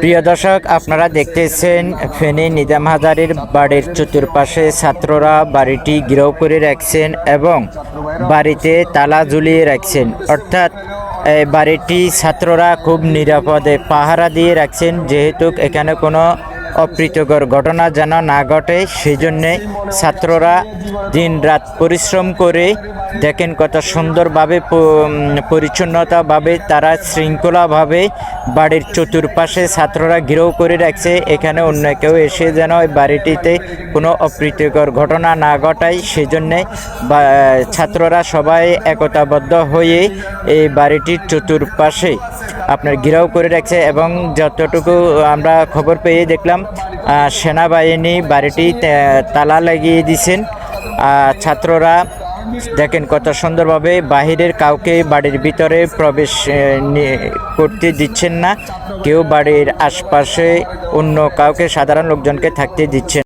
প্রিয় দর্শক, আপনারা দেখতেছেন ফেনী নিজাম হাজারের বাড়ির চতুর্পাশে ছাত্ররা বাড়িটি গৃহ করে রাখছেন এবং বাড়িতে তালা ঝুলিয়ে রাখছেন। অর্থাৎ বাড়িটি ছাত্ররা খুব নিরাপদে পাহারা দিয়ে রাখছেন, যেহেতু এখানে কোনো অপ্রীতকর ঘটনা যেন না ঘটে সেই জন্যে ছাত্ররা দিন রাত পরিশ্রম করে দেখেন কত সুন্দরভাবে পরিচ্ছন্নতাভাবে তারা শৃঙ্খলাভাবে বাড়ির চতুর্পাশে ছাত্ররা ঘিরেও করে রাখছে। এখানে অন্য কেউ এসে যেন ওই বাড়িটিতে কোনো অপ্রীতিকর ঘটনা না ঘটায়, সেজন্যে বা, ছাত্ররা সবাই একতাবদ্ধ হয়ে এই বাড়িটির চতুর্পাশে আপনার ঘিরাও করে রাখছে এবং যতটুকু আমরা খবর পেয়ে দেখলাম সেনাবাহিনী বাড়িটি তালা লাগিয়ে আহ, ছাত্ররা দেখেন কত সুন্দরভাবে বাহিরের কাউকে বাড়ির ভিতরে প্রবেশ করতে দিচ্ছেন না। কেউ বাড়ির আশপাশে অন্য কাউকে সাধারণ লোকজনকে থাকতে দিচ্ছেন।